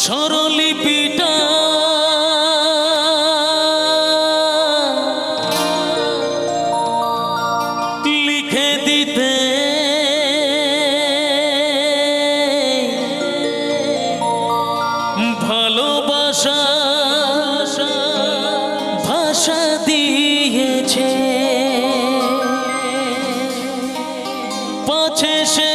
স্বরলিপিটা। লিখে দিতে। ভালোবাসা ভাষা দিয়েছে। পাছে সে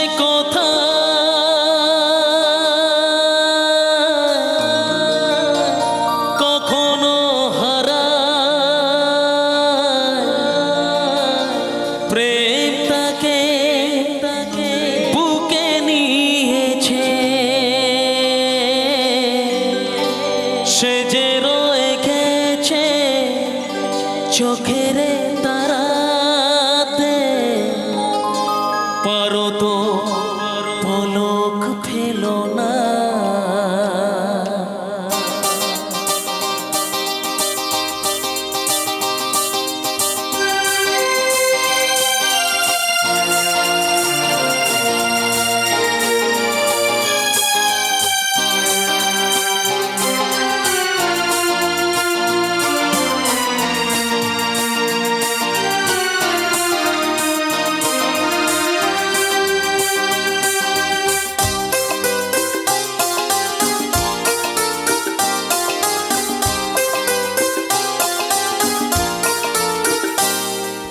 চোখের তারাতে পারো তো পলক ফেলো না।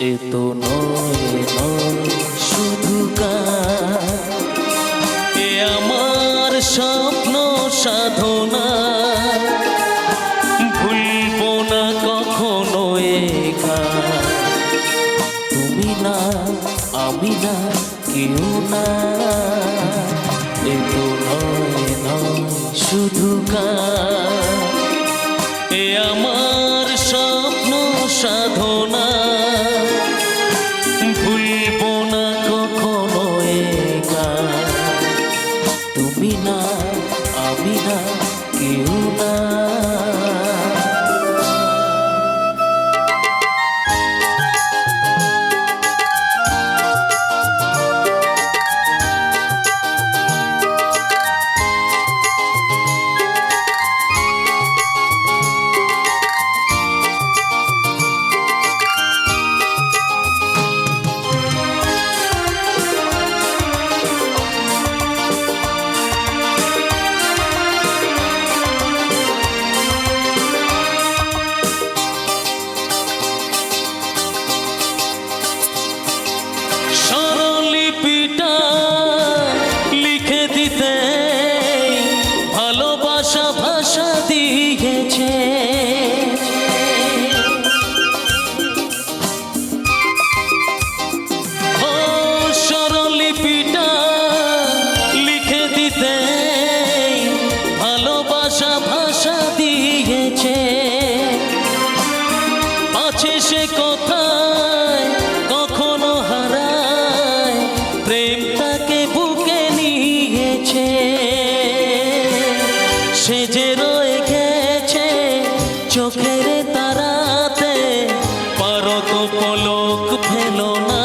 এ তো নয় শুধু এ আমার স্বপ্ন সাধনা। ভুলবো না কখনো এ গান। তুমি না, আমি না, কেউ না। এ নয় শুধু এ আমার কেউ সে কোথায় কখনো হারায় প্রেম তাকে বুকে নিয়েছে। সে যে রয়ে গেছে চোখের তারাতে পারো তো পলক ফেলো না।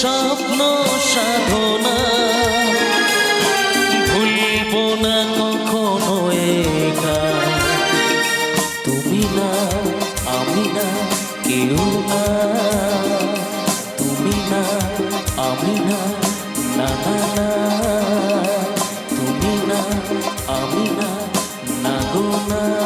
স্বপ্ন সাধনা। ভুলব না কখনো এ গান। তুমি না, আমি না, কেউ না। তুমি না, আমি না না না। তুমি না, আমি না না গো, না।